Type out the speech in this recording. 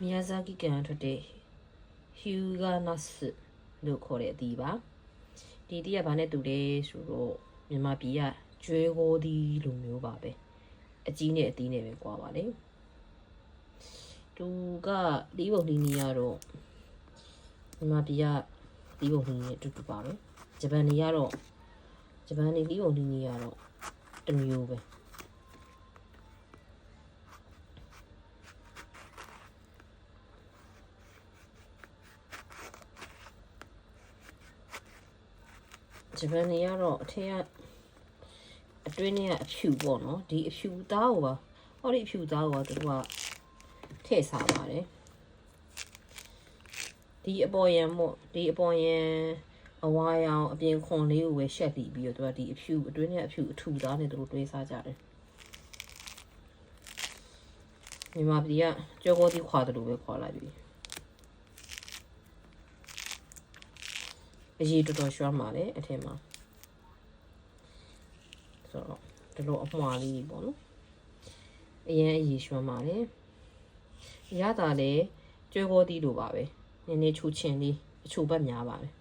မီယာဇာကီကန်ထွက်တဲ့ Huganus လို့ခေါ်တဲ့အသီးပါဒီအသီးကဘာနဲ့တူလဲဆိုတော့မြန်မာပြည်ကကျွဲကိုသီးလိုမျိုးပါပဲအကြီးနဲ့အသီးနဲ့ပဲကွာပါလေသူကဒီဘုံဒီနီရတော့မြန်မာပြည်ကဒီဘုံဒီနီနဲ့အတူတူပါပဲဂျပန်နေရတော့ဂျပန်နေဒီဘုံဒီနီရတော့တစ်မျိုးပဲ ဂျပန်နေရတော့အထက်ကအတွင်းထဲကအဖြူပေါ့နော်ဒီအဖြူသားကိုပါဟောဒီအဖြူသားကိုကသူကထည့်စားပါတယ်ဒီအပေါ်ယံပေါ့ဒီအပေါ်ယံအဝါရောင်အပြင်ခွန်လေးကိုပဲရှက်ပြီးပြီးတော့သူကဒီအဖြူအတွင်းထဲအဖြူအထူသားနဲ့သူတို့တွဲစားကြတယ်မြန်မာပြည်ကကြောကောတိခွာတယ်လို့ပဲခေါ်လိုက်ပြီ အရေးတော်တော်ရွှမ်းပါလေအထက်မှာဆိုတော့ဒီလိုအမွှာလေးပေါ့နော်အရင်အရေးရွှမ်းပါလေရတာလေကျွဲကောတိလိုပါပဲနည်းနည်းချူချင်းလေးအချိုဘက်များပါတယ်